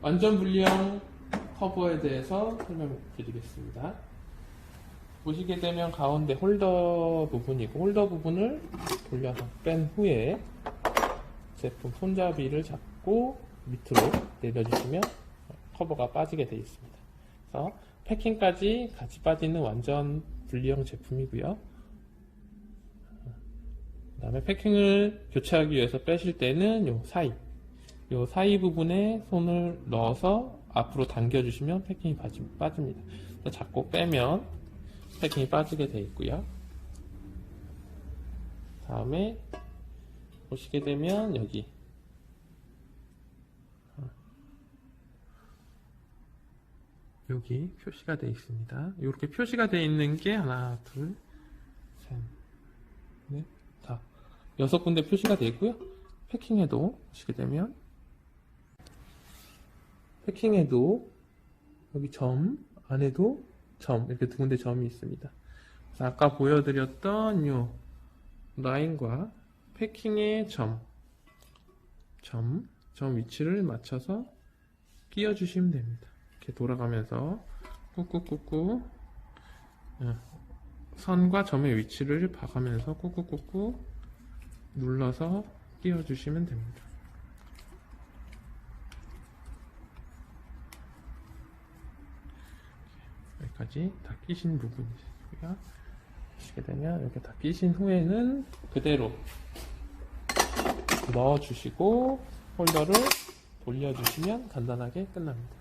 완전 분리형 커버에 대해서 설명드리겠습니다. 보시게 되면 가운데 홀더 부분이고 홀더 부분을 돌려서 뺀 후에 제품 손잡이를 잡고 밑으로 내려주시면 커버가 빠지게 되어 있습니다. 그래서 패킹까지 같이 빠지는 완전 분리형 제품이고요. 그 다음에 패킹을 교체하기 위해서 빼실 때는 요 사이 요 사이 부분에 손을 넣어서 앞으로 당겨주시면 패킹이 빠집니다. 자꾸 빼면 패킹이 빠지게 되어 있고요. 다음에 보시게 되면 여기 여기 표시가 되어 있습니다. 이렇게 표시가 되어 있는 게 하나, 둘, 셋, 넷, 다 여섯 군데 표시가 되어 있고요. 패킹에도 보시게 되면 패킹에도 여기 점 안에도 점 이렇게 두 군데 점이 있습니다. 아까 보여드렸던 요 라인과 패킹의 점, 점, 점 위치를 맞춰서 끼워주시면 됩니다. 이렇게 돌아가면서 꾹꾹꾹꾹 어, 선과 점의 위치를 봐가면서 꾹꾹꾹꾹 눌러서 끼워주시면 됩니다. 여기까지 다 끼신 부분이고요. 보시게 되면 이렇게 다 끼신 후에는 그대로 넣어주시고 홀더를 돌려주시면 간단하게 끝납니다.